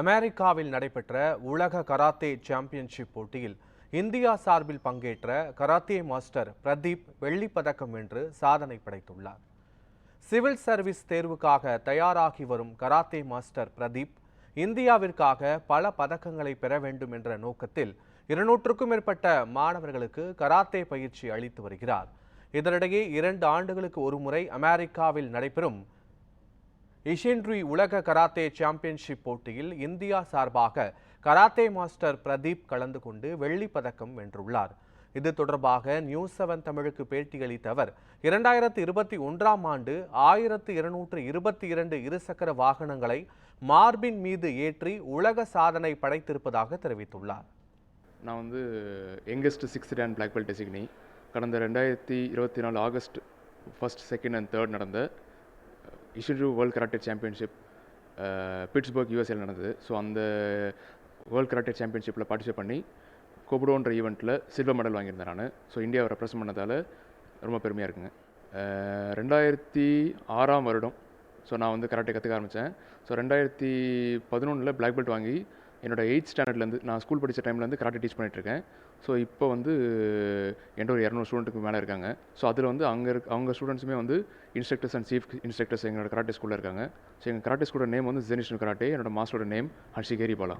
அமெரிக்காவில் நடைபெற்ற உலக கராத்தே சாம்பியன்ஷிப் போட்டியில் இந்தியா சார்பில் பங்கேற்ற கராத்தே மாஸ்டர் பிரதீப் வெள்ளிப்பதக்கம் வென்று சாதனை படைத்துள்ளார். சிவில் சர்வீஸ் தேர்வுக்காக தயாராகி வரும் கராத்தே மாஸ்டர் பிரதீப் இந்தியாவிற்காக பல பதக்கங்களை பெற வேண்டும் என்ற நோக்கத்தில் இருநூற்றுக்கும் மேற்பட்ட மாணவர்களுக்கு கராத்தே பயிற்சி அளித்து வருகிறார். இதனிடையே இரண்டு ஆண்டுகளுக்கு ஒருமுறை அமெரிக்காவில் நடைபெறும் இஷின்ரி உலக கராத்தே சாம்பியன்ஷிப் போட்டியில் இந்தியா சார்பாக கராத்தே மாஸ்டர் பிரதீப் கலந்து கொண்டு வெள்ளிப் பதக்கம் வென்றுள்ளார். இது தொடர்பாக நியூஸ் செவன் தமிழுக்கு பேட்டியளித்த அவர் இரண்டாயிரத்து இருபத்தி ஒன்றாம் ஆண்டு ஆயிரத்து இருநூற்று இருபத்தி இரண்டு இருசக்கர வாகனங்களை மார்பின் மீது ஏற்றி உலக சாதனை படைத்திருப்பதாக தெரிவித்துள்ளார். நான் வந்து youngest sixth and black belt டெசிக்னி கடந்த ரெண்டாயிரத்தி இருபத்தி நாலு August first second and third நடந்த இஷிரு வேர்ல்ட் கராட்டே சாம்பியன்ஷிப் பிட்ஸ்பர்க் யூஎஸ்ஏல நடந்தது. ஸோ அந்த வேர்ல்ட் கராட்டே சாம்பியன்ஷிப்பில் பார்ட்டிசிபேட் பண்ணி கோபுடோன்ற ஈவெண்ட்டில் சில்வர் மெடல் வாங்கியிருந்தேன் நான். ஸோ இந்தியாவை ரெப்ரசன்ட் பண்ணதால் ரொம்ப பெருமையாக இருக்குங்க. Uh, ரெண்டாயிரத்தி ஆறாம் வருடம். ஸோ நான் வந்து கராட்டே கற்றுக்க ஆரம்பித்தேன் ஸோ ரெண்டாயிரத்தி பதினொன்றில் பிளாக் பெல்ட் வாங்கி என்னோட எயிட் ஸ்டாண்டர்ட்லேருந்து நான் ஸ்கூல் படித்த டைம்லேருந்து கராட்டே டீச் பண்ணிகிட்ருக்கேன் ஸோ இப்போ வந்து என்கிட்ட ஒரு இரநூறு ஸ்டூடெண்ட்டுக்கு மேலே இருக்காங்க. ஸோ அதில் வந்து அங்கே இருக்க அவங்க ஸ்டூடெண்ட்ஸுமே வந்து இன்ஸ்ட்ரக்டர்ஸ் அண்ட் சீஃப் இன்ஸ்ட்ரக்டர்ஸ் எங்களோட கராட்டே ஸ்கூலில் இருக்காங்க. ஸோ எங்கள் கராட்டே ஸ்கூலோட நேம் வந்து ஜெனிஷன் கராட்டே என்னோட மாஸ்டரோட நேம் ஹர்ஷிகேரி பாலா.